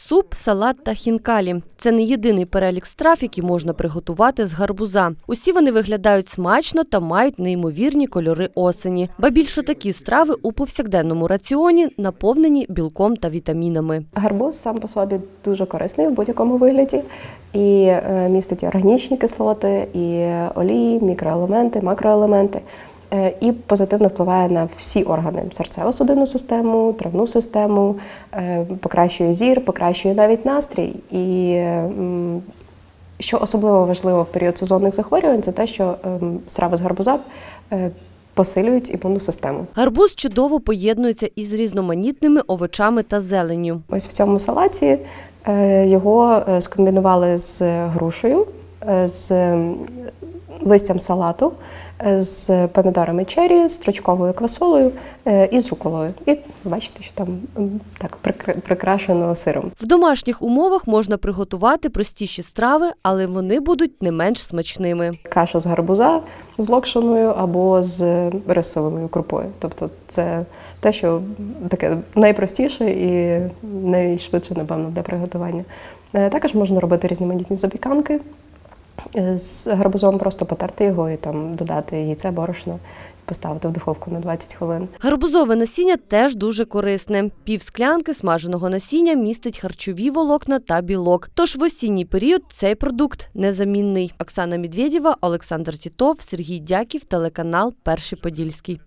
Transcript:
суп, салат та хінкалі. Це не єдиний перелік страв, які можна приготувати з гарбуза. Усі вони виглядають смачно та мають неймовірні кольори осені. Ба більше такі страви у повсякденному раціоні наповнені білком та вітамінами. Гарбуз сам по собі дуже корисний в будь-якому вигляді і е, містить органічні кислоти, і олії, мікроелементи, макроелементи. Е, І позитивно впливає на всі органи серцево-судинну систему, травну систему, е, покращує зір, покращує навіть настрій. І що особливо важливо в період сезонних захворювань, це те, що ем, страви з гарбуза е, посилюють імунну систему. Гарбуз чудово поєднується із різноманітними овочами та зеленню. Ось в цьому салаті його скомбінували з грушею, з листям салату, е, з помідорами чері, стручковою квасолею е, і з руколою. І бачите, що там так прикрашено сиром. В домашніх умовах можна приготувати простіші страви, але вони будуть не менш смачними. Каша з гарбуза з локшиною або з рисовою крупою. Тобто це те, що таке найпростіше і найшвидше, напевно, для приготування. Е, Також можна робити різноманітні запіканки з гарбузом, просто потерти його і там додати яйце, борошно, поставити в духовку на 20 хвилин. Гарбузове насіння теж дуже корисне. Пів склянки смаженого насіння містить харчові волокна та білок. Тож в осінній період цей продукт незамінний. Оксана Медведєва, Олександр Тітов, Сергій Дяків, телеканал Перший Подільський.